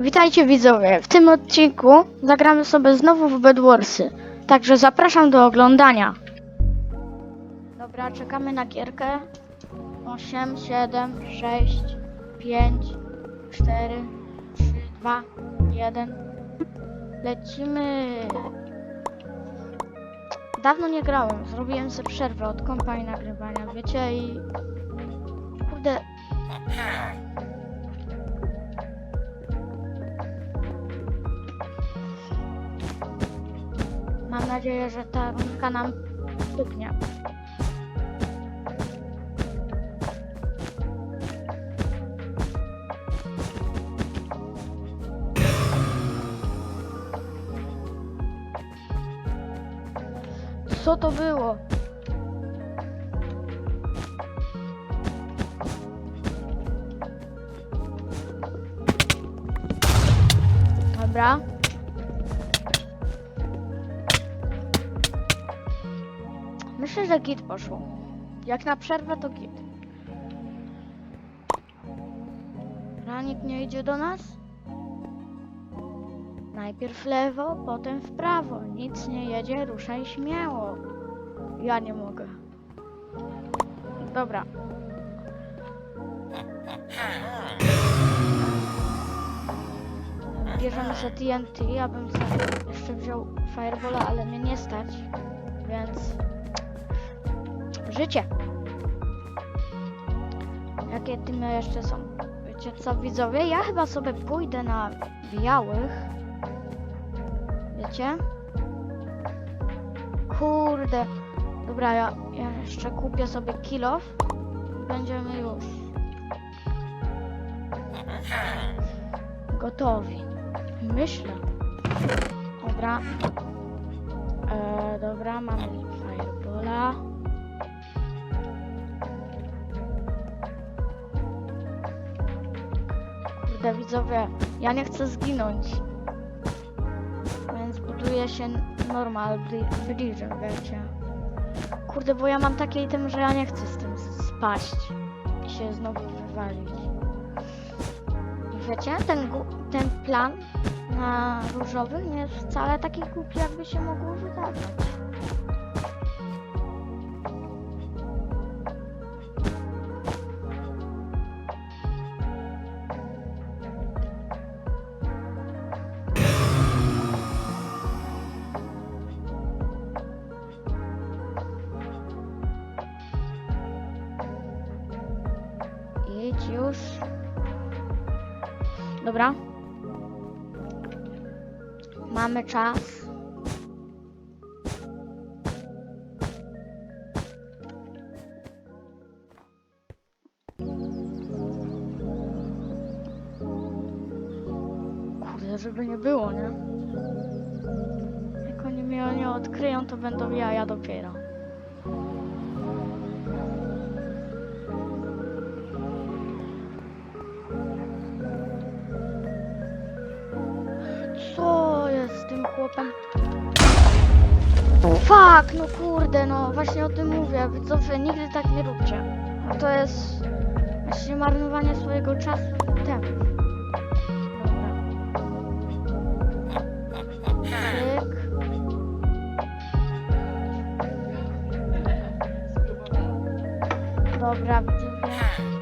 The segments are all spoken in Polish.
Witajcie widzowie, w tym odcinku zagramy sobie znowu w Bedwarsy, także zapraszam do oglądania. Dobra, czekamy na gierkę. 8, 7, 6, 5, 4, 3, 2, 1. Lecimy. Dawno nie grałem, zrobiłem sobie przerwę od kompa i nagrywania, wiecie i... Kurde, nadzieję, że ta rundka nam stuknie. Co to było? Dobra. Myślę, że git poszło. Jak na przerwę to git. Ranik nie idzie do nas? Najpierw lewo, potem w prawo. Nic nie jedzie, ruszaj śmiało. Ja nie mogę. Dobra. Bierzemy sobie TNT, ja bym jeszcze wziął Firebola, ale mnie nie stać, więc życie. Jakie teamy jeszcze są? Wiecie co widzowie? Ja chyba sobie pójdę na białych. Wiecie? Kurde. Dobra, ja, ja jeszcze kupię sobie kilof. Będziemy już gotowi. Myślę. Dobra. E, dobra, mamy firebola. Widzowie, ja nie chcę zginąć. Więc buduję się normal bridge'em, wiecie. Kurde, bo ja mam takie item, że ja nie chcę z tym spaść i się znowu wywalić. I wiecie, ten, ten plan na różowy nie jest wcale taki głupi, jakby się mogło wydawać. Dobra. Mamy czas. Kurde, żeby nie było, nie? Jak oni mnie nie odkryją, to będą jaja dopiero. Tym chłopem? Fuck, no kurde, no właśnie o tym mówię. Widzowie, nigdy tak nie róbcie. To jest właśnie marnowanie swojego czasu i tempo. Dobra. Tyk.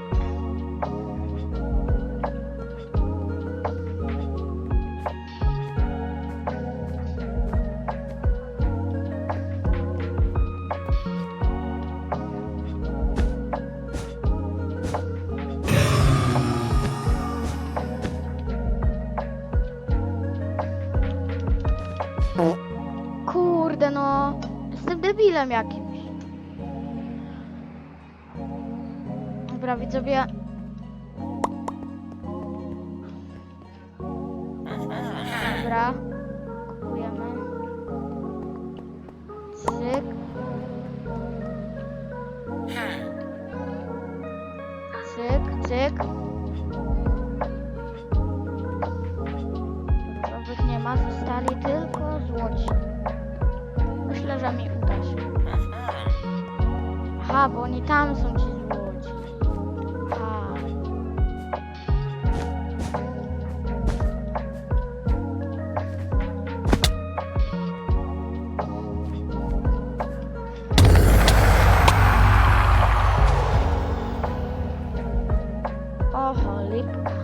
Jestem debilem jakimś. Dobra, widzowie. Dobra, kupujemy. Cyk. Cyk, cyk. Różowych nie ma, zostali tylko złoci może mi udać. Aha, bo oni tam są ci. Aha. O, cholipka.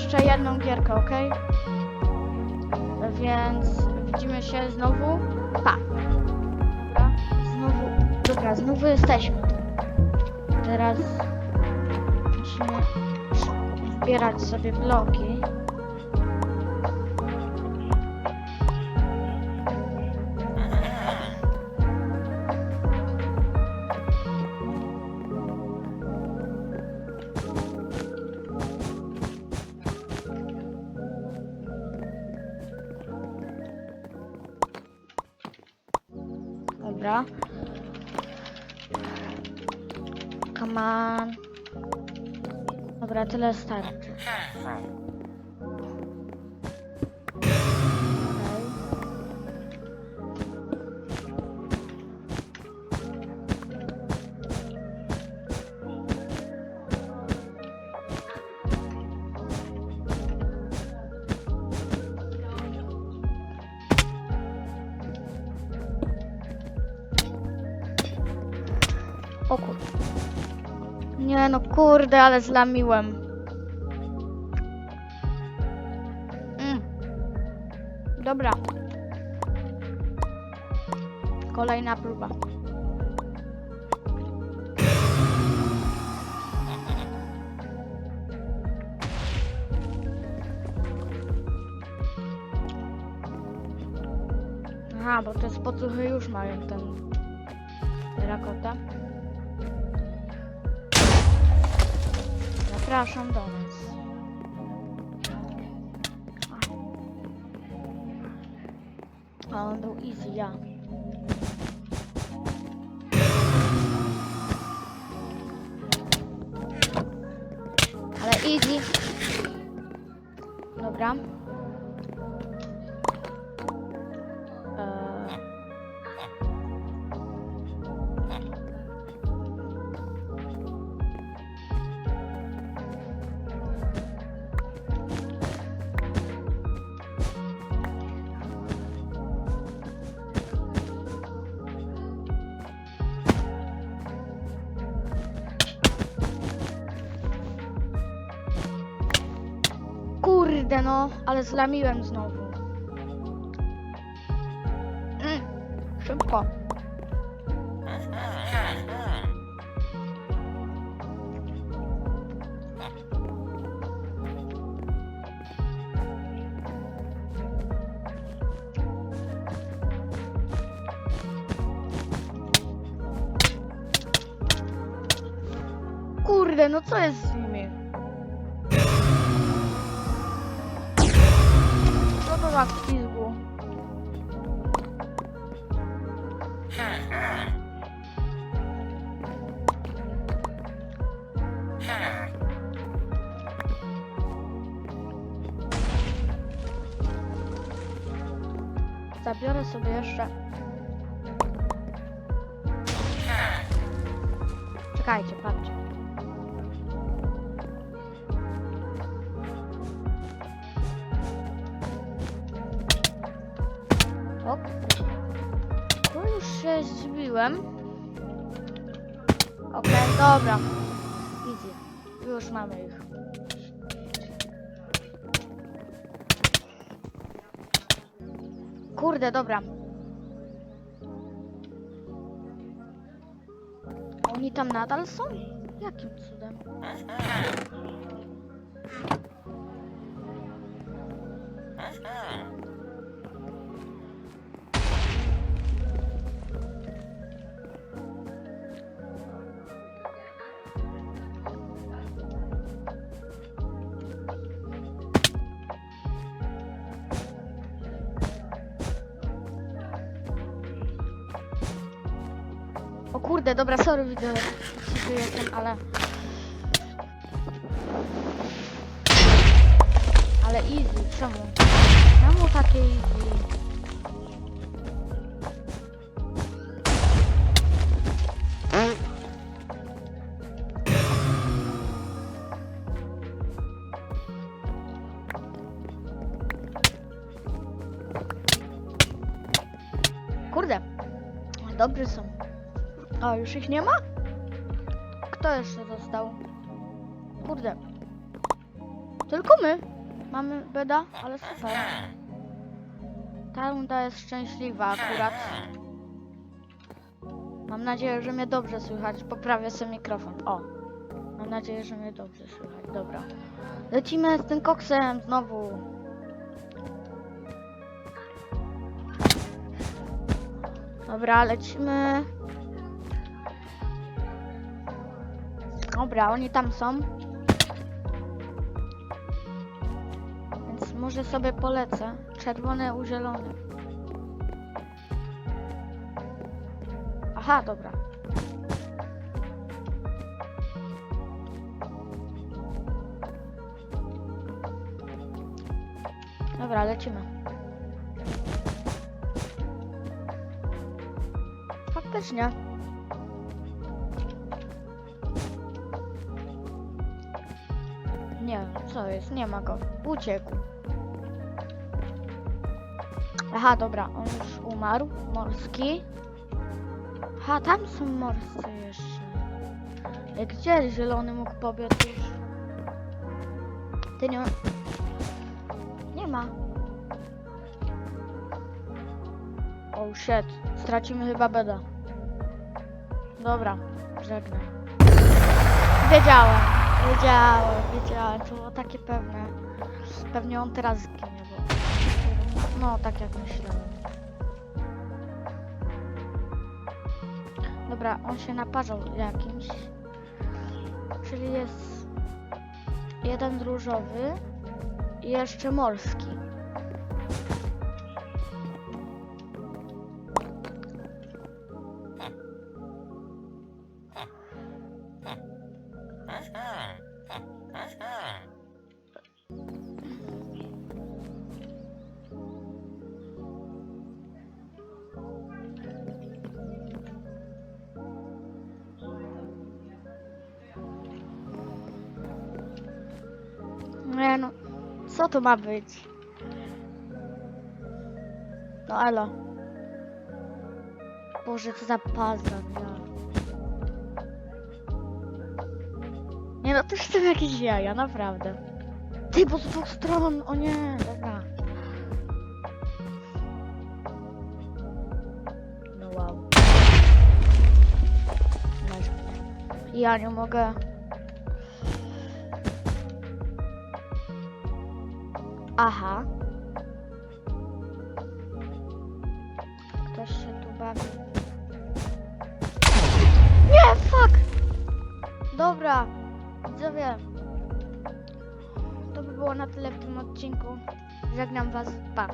Jeszcze jedną gierkę, ok? Więc widzimy się znowu. Pa. Znowu. Dobra, znowu jesteśmy. Teraz musimy zbierać sobie bloki. Tyle starczy. O kurde. Nie no kurde, ale zlamiłem. Dobra. Kolejna próba. Aha, bo te spocuchy już mają ten terakota. Zapraszam do nas. On był easy, ja. Ale easy. Dobra. Kurde no, ale zlamiłem znowu. Mm, szybko. Kurde, no co jest za pizgu? Zabiorę sobie jeszcze. Czekajcie, patrzcie. Się zbiłem. Okej, dobra. Easy. Już mamy ich. Kurde, dobra. Oni tam nadal są? Jakim cudem? kurde, dobra, sorry, widzę, że jestem, ale... Ale easy, czemu? Czemu takie easy? Kurde, dobrze są. O, już ich nie ma? Kto jeszcze został? Kurde. Tylko my. Mamy beda, ale super. Ta runda jest szczęśliwa akurat. Mam nadzieję, że mnie dobrze słychać. Poprawię sobie mikrofon. O. Mam nadzieję, że mnie dobrze słychać. Dobra. Lecimy z tym koksem znowu. Dobra, lecimy. Dobra, oni tam są. Więc może sobie polecę. Czerwony u zielony. Aha, dobra. Dobra, lecimy. Faktycznie. Nie, co jest? Nie ma go. Uciekł. Aha, dobra, on już umarł. Morski. Aha, tam są morscy jeszcze. Ej, Gdzie zielony mógł pobiec już? Ty nie... Nie ma. Oh shit. Stracimy chyba beda. Dobra, żegnam. Wiedziałem, wiedziałem, wiedziałem. To było takie pewne. Pewnie on teraz zginie, bo... No, tak jak myślałem. Dobra, on się naparzał jakimś. Czyli jest jeden różowy i jeszcze morski. Co to ma być? No elo. Boże, co za paza, no. Nie no, to są jakieś jaja, naprawdę. Ty, bo z dwóch stron, o nie, dobra. No wow. Ja nie mogę. Aha. Ktoś się tu bawi. Nie, fuck! Dobra, widzowie. To by było na tyle w tym odcinku. Żegnam was, pa.